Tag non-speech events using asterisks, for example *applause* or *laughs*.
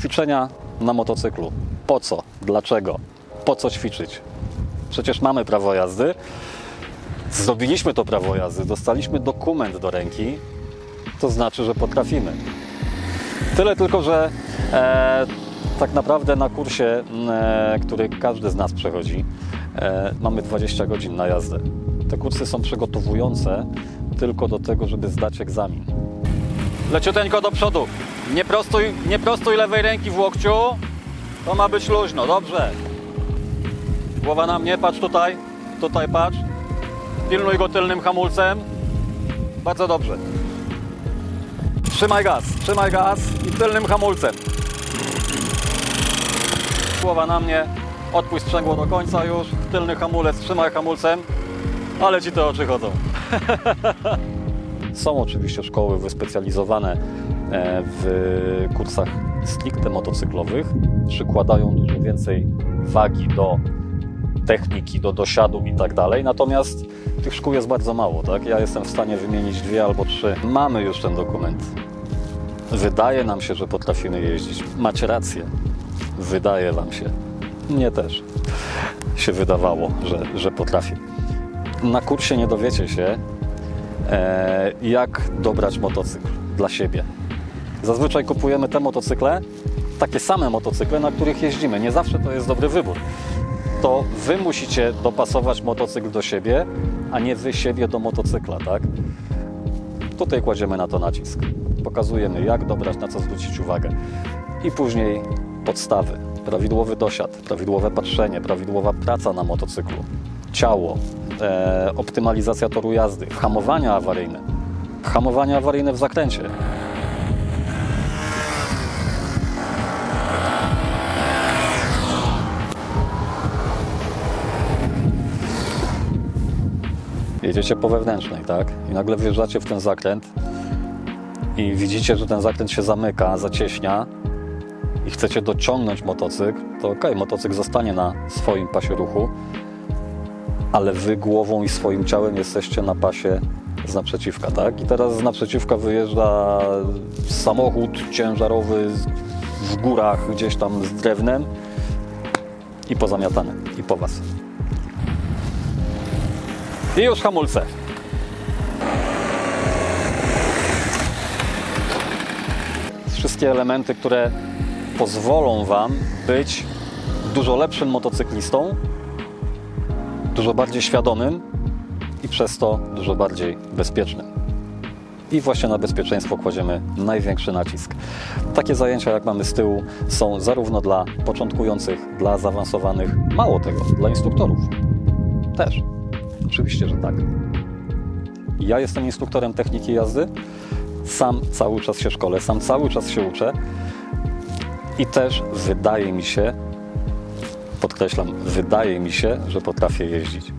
Ćwiczenia na motocyklu. Po co? Dlaczego? Po co ćwiczyć? Przecież mamy prawo jazdy. Zrobiliśmy to prawo jazdy, dostaliśmy dokument do ręki, to znaczy, że potrafimy. Tyle tylko, że e, tak naprawdę na kursie, e, który każdy z nas przechodzi, e, mamy 20 godzin na jazdę. Te kursy są przygotowujące tylko do tego, żeby zdać egzamin. Leciuteńko do przodu. Nie prostuj, nie prostuj lewej ręki w łokciu. To ma być luźno, dobrze. Głowa na mnie, patrz tutaj. Tutaj patrz. Pilnuj go tylnym hamulcem. Bardzo dobrze. Trzymaj gaz, trzymaj gaz i tylnym hamulcem. Głowa na mnie. Odpuść sprzęgło do końca już. Tylny hamulec, trzymaj hamulcem. Ale ci te oczy chodzą. *laughs* Są oczywiście szkoły wyspecjalizowane w kursach stricte motocyklowych. Przykładają dużo więcej wagi do techniki, do dosiadu i tak dalej. Natomiast tych szkół jest bardzo mało. Tak? Ja jestem w stanie wymienić dwie albo trzy. Mamy już ten dokument. Wydaje nam się, że potrafimy jeździć. Macie rację. Wydaje wam się. Mnie też się wydawało, że, że potrafię. Na kursie nie dowiecie się, e, jak dobrać motocykl dla siebie. Zazwyczaj kupujemy te motocykle, takie same motocykle, na których jeździmy. Nie zawsze to jest dobry wybór. To wy musicie dopasować motocykl do siebie, a nie wy siebie do motocykla, tak? Tutaj kładziemy na to nacisk. Pokazujemy, jak dobrać, na co zwrócić uwagę. I później podstawy. Prawidłowy dosiad, prawidłowe patrzenie, prawidłowa praca na motocyklu, ciało, e, optymalizacja toru jazdy, hamowania awaryjne, hamowania awaryjne w zakręcie. Jedziecie po wewnętrznej, tak? I nagle wjeżdżacie w ten zakręt i widzicie, że ten zakręt się zamyka, zacieśnia i chcecie dociągnąć motocykl, to ok, motocykl zostanie na swoim pasie ruchu, ale wy głową i swoim ciałem jesteście na pasie z naprzeciwka, tak? I teraz z naprzeciwka wyjeżdża samochód ciężarowy w górach gdzieś tam z drewnem i pozamiatany, i po was. I już hamulce. Wszystkie elementy, które pozwolą Wam być dużo lepszym motocyklistą, dużo bardziej świadomym i przez to dużo bardziej bezpiecznym. I właśnie na bezpieczeństwo kładziemy największy nacisk. Takie zajęcia, jak mamy z tyłu, są zarówno dla początkujących, dla zaawansowanych, mało tego, dla instruktorów też. Oczywiście, że tak. Ja jestem instruktorem techniki jazdy. Sam cały czas się szkolę, sam cały czas się uczę. I też wydaje mi się, podkreślam, wydaje mi się, że potrafię jeździć.